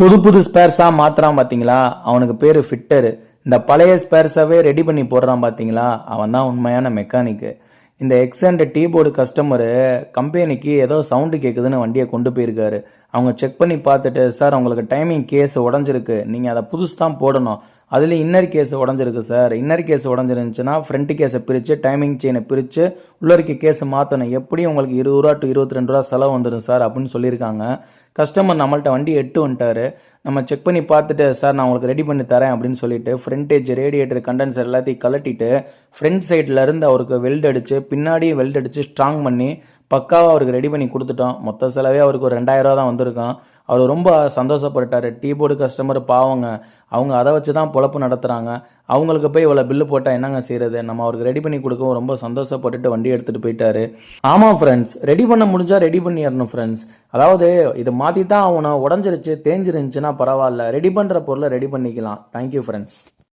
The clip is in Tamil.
புது புது ஸ்பேர்ஸாக மாற்றுறான் பார்த்தீங்களா அவனுக்கு பேர் ஃபிட்டரு இந்த பழைய ஸ்பேர்ஸாகவே ரெடி பண்ணி போடுறான் பார்த்தீங்களா அவன் தான் உண்மையான மெக்கானிக்கு இந்த எக்ஸண்ட் டீபோர்டு கஸ்டமரு கம்பெனிக்கு ஏதோ சவுண்டு கேட்குதுன்னு வண்டியை கொண்டு போயிருக்காரு. அவங்க செக் பண்ணி பார்த்துட்டு சார் அவங்களுக்கு டைமிங் கேஸ் உடஞ்சிருக்கு. நீங்கள் அதை புதுசு தான் போடணும். அதில் இன்னர் கேஸ் உடஞ்சிருக்கு சார் இன்னர் கேஸ் உடஞ்சிருந்துச்சுன்னா ஃப்ரண்ட் கேஸை பிரித்து டைமிங் செயினை பிரித்து உள்ள இருக்க கேஸ் மாற்றணும் எப்படியும் உங்களுக்கு இருபது ரூபா டு இருபத்தி ரெண்டு ரூபா செலவு வந்துடும் சார் அப்படின்னு சொல்லியிருக்காங்க. கஸ்டமர் நம்மள்ட்ட வண்டி எட்டு வந்துட்டாரு. நம்ம செக் பண்ணி பார்த்துட்டு சார் நான் உங்களுக்கு ரெடி பண்ணி தரேன் அப்படின்னு சொல்லிட்டு ஃப்ரண்டேஜ் ரேடியேட்டர் கண்டென்சர் எல்லாத்தையும் கலட்டிட்டு ஃப்ரண்ட் சைடில் இருந்து அவருக்கு வெல்ட் அடித்து பின்னாடியும் வெல்ட் அடித்து ஸ்ட்ராங் பண்ணி பக்காவாக அவருக்கு ரெடி பண்ணி கொடுத்துட்டோம். மொத்த செலவே அவருக்கு ஒரு ரெண்டாயிரம் ரூபா தான் வந்திருக்கும். அவர் ரொம்ப சந்தோஷப்பட்டாரு டீ போர்டு கஸ்டமர் பாவங்க. அவங்க அதை வச்சு தான் பொழப்பு நடத்துகிறாங்க அவங்களுக்கு போய் இவ்வளோ பில்லு போட்டால் என்னங்க செய்கிறது நம்ம அவருக்கு ரெடி பண்ணி கொடுக்கவும் ரொம்ப சந்தோஷப்பட்டுட்டு வண்டி எடுத்துகிட்டு போயிட்டாரு. ஆமாம் ஃப்ரெண்ட்ஸ் ரெடி பண்ண முடிஞ்சால் ரெடி பண்ணிடணும் ஃப்ரெண்ட்ஸ் அதாவது இதை மாற்றி தான் அவனை உடஞ்சிருச்சு தேஞ்சிருந்துச்சுன்னா பரவாயில்ல. ரெடி பண்ணுற பொருளை ரெடி பண்ணிக்கலாம். Thank you friends